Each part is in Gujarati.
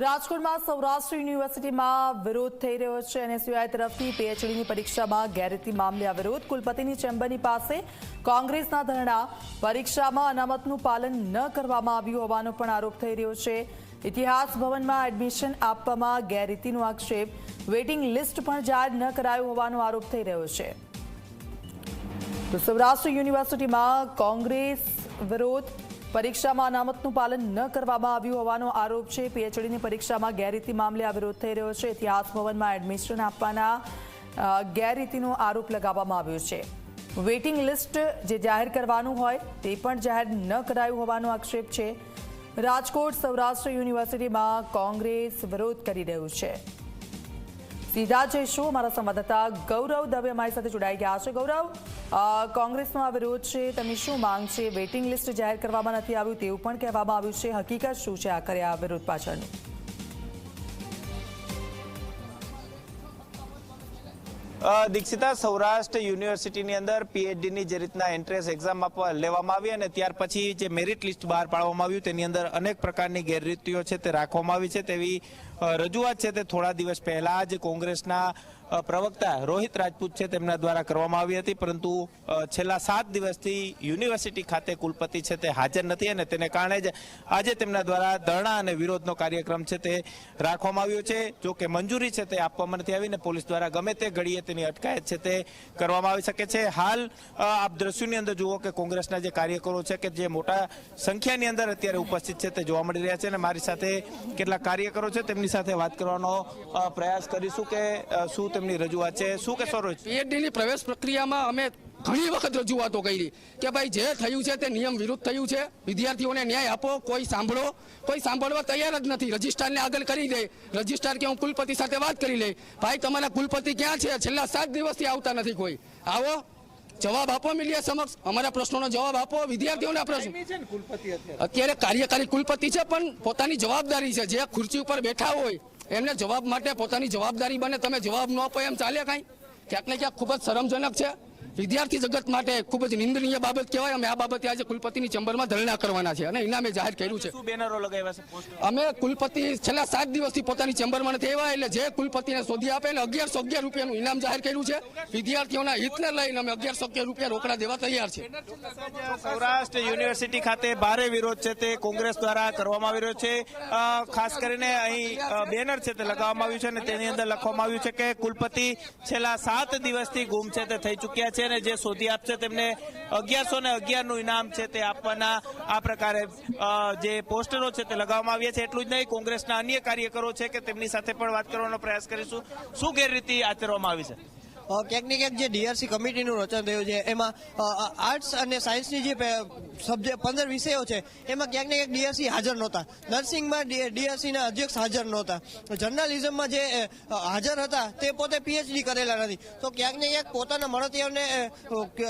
રાજકોટમાં સૌરાષ્ટ્ર યુનિવર્સિટીમાં વિરોધ થઈ રહ્યો છે. એનએસયુઆઈ તરફથી પીએચડીની પરીક્ષામાં ગેરરીતિ મામલે વિરોધ. કુલપતિની ચેમ્બરની પાસે કોંગ્રેસના ધરણા. પરીક્ષામાં અનામતનું પાલન ન કરવામાં આવ્યું હોવાનો પણ આરોપ થઈ રહ્યો છે. ઇતિહાસ ભવનમાં એડમિશન આપવામાં ગેરરીતિનો આક્ષેપ. વેઇટિંગ લિસ્ટ પણ જાહેર ન કરાયું હોવાનો આરોપ થઈ રહ્યો છે. તો સૌરાષ્ટ્ર યુનિવર્સિટીમાં કોંગ્રેસ વિરોધ. પરીક્ષામાં અનામતનું પાલન ન કરવામાં આવ્યું હોવાનો આરોપ છે. પીએચડીની પરીક્ષામાં ગેરરીતિ મામલે આ વિરોધ થઈ રહ્યો છે. ઇતિહાસ ભવનમાં એડમિશન આપવાના ગેરરીતિનો આરોપ લગાવવામાં આવ્યો છે. વેઇટિંગ લિસ્ટ જે જાહેર કરવાનું હોય તે પણ જાહેર ન કરાયું હોવાનો આક્ષેપ છે. રાજકોટ સૌરાષ્ટ્ર યુનિવર્સિટીમાં કોંગ્રેસ વિરોધ કરી રહ્યું છે. સીધા જઈશું અમારા સંવાદદાતા ગૌરવ દવે અમારી સાથે જોડાઈ ગયા છે. ગૌરવ? કોંગ્રેસનો આ વિરોધ છે તેમની શું માંગ છે? વેઇટિંગ લિસ્ટ જાહેર કરવામાં નથી આવ્યું તેવું પણ કહેવામાં આવ્યું છે. હકીકત શું છે આખરે આ વિરોધ પાછળનું? દીક્ષિતા, સૌરાષ્ટ્ર યુનિવર્સિટીની અંદર પીએચડીની જે રીતના એન્ટ્રન્સ એક્ઝામ લેવામાં આવી અને ત્યાર પછી જે મેરિટ લિસ્ટ બહાર પાડવામાં આવ્યું, તેની અંદર અનેક પ્રકારની ગેરરીતિઓ છે તે રાખવામાં આવી છે. તેવી રજૂઆત છે તે થોડા દિવસ પહેલા જ કોંગ્રેસના પ્રવક્તા રોહિત રાજપૂત છે તેમના દ્વારા કરવામાં આવી હતી. પરંતુ છેલ્લા સાત દિવસથી યુનિવર્સિટી ખાતે કુલપતિ છે તે હાજર નથી અને તેને કારણે જ આજે તેમના દ્વારા ધરણા અને વિરોધનો કાર્યક્રમ છે તે રાખવામાં આવ્યો છે. જો કે મંજૂરી છે તે આપવામાં નથી આવી ને પોલીસ દ્વારા ગમે તે ઘડીએ તેની અટકાયત છે તે કરવામાં આવી શકે છે. હાલ આપ દ્રશ્યોની અંદર જુઓ કે કોંગ્રેસના જે કાર્યકરો છે કે જે મોટા સંખ્યાની અંદર અત્યારે ઉપસ્થિત છે તે જોવા મળી રહ્યા છે અને મારી સાથે કેટલાક કાર્યકરો છે તેમની સાથે વાત કરવાનો પ્રયાસ કરીશું કે શું તેમની રજૂઆત છે? શું કે સરોજ પીએચડીની પ્રવેશ પ્રક્રિયામાં અમે ઘણી વખત રજૂઆતો કરી કે ભાઈ જે થયું છે તે નિયમ વિરુદ્ધ થયું છે. વિદ્યાર્થીઓને ન્યાય આપો કોઈ સાંભળો. કોઈ સાંભળવા તૈયાર જ નથી. રજિસ્ટ્રારને આગળ કરી દે. રજિસ્ટ્રાર કે હું કુલપતિ સાથે વાત કરી લઈ. ભાઈ તમારા કુલપતિ ક્યાં છે? છેલ્લા સાત દિવસથી આવતા નથી કોઈ. આવો. જવાબ આપો મીડિયા સમક્ષ. અમારા પ્રશ્નોનો જવાબ આપો. વિદ્યાર્થીઓના પ્રશ્ન. અત્યારે કાર્યકારી કુલપતિ છે પણ પોતાની જવાબદારી છે. જે ખુરશી ઉપર બેઠા હોય એમને જવાબ માટે પોતાની જવાબદારી બને. તમે જવાબ ન આપો એમ ચાલે કાંઈ? ક્યાંક ને ક્યાંક ખૂબ જ શરમજનક છે. વિદ્યાર્થી જગત માટે ખૂબ જ નિંદનીય બાબત કહેવાય. અમે આ બાબતે આજે કુલપતિની ચેમ્બરમાં ધરણા કરવાના છે અને ઇનામે જાહેર કર્યું છે. બેનરો અમે કુલપતિ છેલ્લા સાત દિવસથી પોતાની ચેમ્બરમાં નથી આવ્યા એટલે જે કુલપતિને શોધી આપે એને અગિયારસો અગિયાર રૂપિયાનું ઇનામ જાહેર કર્યું છે. વિદ્યાર્થીઓના હિતને લઈને અમે અગિયારસો અગિયાર રૂપિયા રોકડા દેવા તૈયાર છે. સૌરાષ્ટ્ર યુનિવર્સિટી ખાતે ભારે વિરોધ છે તે કોંગ્રેસ દ્વારા કરવામાં આવી રહ્યો છે. ખાસ કરીને અહીં બેનર છે તે લગાવવામાં આવ્યું છે અને તેની અંદર લખવામાં આવ્યું છે કે કુલપતિ છેલ્લા સાત દિવસથી ગુમ છે તે થઈ ચૂક્યા છે. અને જે શોધી આપશે તેમને અગિયારસો ને અગિયારનું ઇનામ છે તે આપવાના આ પ્રકારે જે પોસ્ટરો છે તે લગાવવામાં આવ્યા છે. એટલું જ નહીં, કોંગ્રેસના અન્ય કાર્યકરો છે કે તેમની સાથે પણ વાત કરવાનો પ્રયાસ કરીશું. શું ગેરરીતિ આચરવામાં આવી છે? ક્યાંક ને ક્યાંક જે ડીઆરસી કમિટીનું રચન થયું છે, એમાં આર્ટ્સ અને સાયન્સની જે સબ્જેક્ટ પંદર વિષયો છે, એમાં ક્યાંક ને ક્યાંક ડીઆરસી હાજર નહોતા. નર્સિંગમાં ડીઆરસીના અધ્યક્ષ હાજર નહોતા. જર્નલિઝમમાં જે હાજર હતા, તે પોતે પીએચડી કરેલા નથી. તો ક્યાંક ને ક્યાંક પોતાના મળતીઓને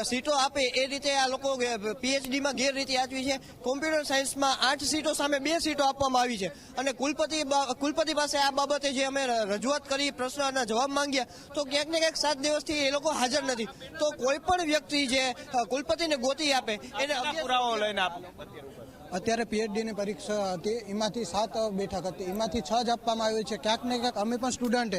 સીટો આપે એ રીતે આ લોકો પીએચડીમાં ગેરરીતિ આચવી છે. કોમ્પ્યુટર સાયન્સમાં આઠ સીટો સામે બે સીટો આપવામાં આવી છે. અને કુલપતિ કુલપતિ પાસે આ બાબતે જે અમે રજૂઆત કરી પ્રશ્નના જવાબ માંગ્યા, તો ક્યાંક ને ક્યાંક સાત દિવસથી એ લોકો હાજર નથી. તો કોઈ પણ વ્યક્તિ જે કુલપતિને ગોતી આપે એને પુરાવો લઈને આપે અત્યારે પીએચડીની પરીક્ષા હતી. એમાંથી સાત બેઠક હતી. એમાંથી છ જ આપવામાં આવી છે. ક્યાંક ને ક્યાંક અમે પણ સ્ટુડન્ટ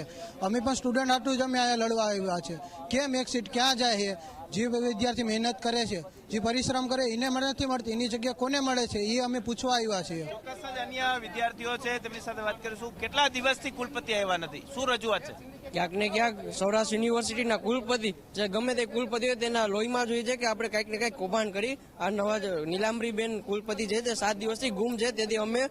અમે પણ સ્ટુડન્ટ આટલું જ અમે અહીંયા લડવા આવ્યા છે. કેમ એક સીટ ક્યાં જાય છે? જે વિદ્યાર્થી મહેનત કરે છે જે પરિશ્રમ કરે એને નથી મળતી એની જગ્યા કોને મળે છે એ અમે પૂછવા આવ્યા છીએ. ચોક્કસ જ અન્ય વિદ્યાર્થીઓ છે તેમની સાથે વાત કરીશું. કેટલા દિવસથી કુલપતિ આવ્યા નથી? શું રજૂઆત છે? ક્યાંક ને ક્યાંક સૌરાષ્ટ્ર યુનિવર્સિટીના કુલપતિ જે ગમે તે કુલપતિ હોય તેના લોહીમાં જોઈએ છે કે આપણે કંઈક ને કંઈક કૌભાંડ કરી. આ નવા જ નીલાંબરીબેન કુલપતિ છે તે સાત દિવસથી ગુમ છે તેથી અમે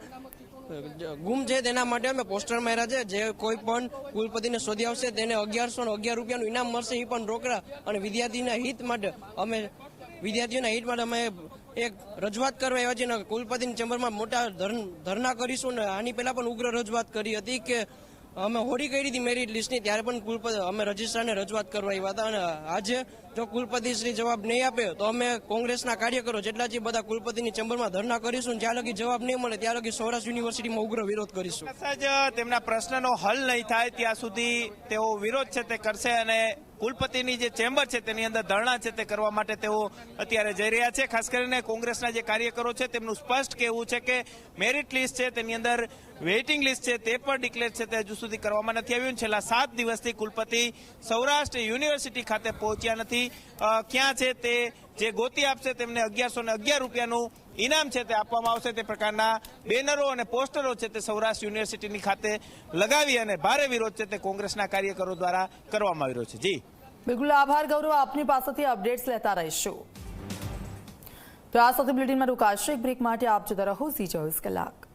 ગુમ છે તેના માટે અમે પોસ્ટર માર્યા છે. જે કોઈ પણ કુલપતિને શોધી આવશે તેને અગિયારસો અગિયાર રૂપિયાનું ઇનામ મળશે, એ પણ રોકડા. અને વિદ્યાર્થીના હિત માટે અમે, વિદ્યાર્થીઓના હિત માટે અમે એક રજૂઆત કરવા આવ્યા છીએ કુલપતિની ચેમ્બરમાં મોટા ધરના કરીશું. ને આની પહેલા પણ ઉગ્ર રજૂઆત કરી હતી કે અમે હોડી કરી હતી મેરિટ લિસ્ટની ત્યારે પણ કુલપતિ, અમે રજિસ્ટ્રારને રજૂઆત કરવા આવ્યા હતા અને આજે જો કુલપતિ શ્રી જવાબ નહીં આપે, તો અમે કોંગ્રેસના કાર્યકરો જેટલા જે બધા કુલપતિની ચેમ્બરમાં ધરના કરીશું જ્યાં લગી જવાબ નહીં મળે, ત્યાં લગી સૌરાષ્ટ્ર યુનિવર્સિટીમાં ઉગ્ર વિરોધ કરીશું. તેમના પ્રશ્નનો હલ નહીં થાય, ત્યાં સુધી તેઓ વિરોધ છે તે કરશે અને કુલપતિની જે ચેમ્બર છે તેની અંદર ધરણા છે તે કરવા માટે તેઓ અત્યારે જઈ રહ્યા છે. ખાસ કરીને કોંગ્રેસના જે કાર્યકરો છે તેમનું સ્પષ્ટ કહેવું છે કે મેરિટ લિસ્ટ છે તેની અંદર વેઇટિંગ લિસ્ટ છે તે પણ ડિક્લેર છે તે હજુ સુધી કરવામાં નથી આવ્યું. છેલ્લા સાત દિવસથી કુલપતિ સૌરાષ્ટ્ર યુનિવર્સિટી ખાતે પહોંચ્યા નથી. ક્યાં છે તે જે ગોતી આપશે તેમને અગિયારસો ને અગિયાર રૂપિયાનું ઇનામ છે તે આપવામાં આવશે, તે પ્રકારના બેનરો અને પોસ્ટરો છે તે સૌરાષ્ટ્ર યુનિવર્સિટીની ખાતે લગાવી અને ભારે વિરોધ છે તે કોંગ્રેસના કાર્યકરો દ્વારા કરવામાં આવી છે. જી. બિલકુલ, આભાર ગૌરવ. આપની પાસેથી અપડેટ્સ લેતા રહીશું. તો આ સાથે બુલેટિનમાં રોકાશે એક બ્રેક માટે આપ જતા રહો. સી ચોવીસ કલાક.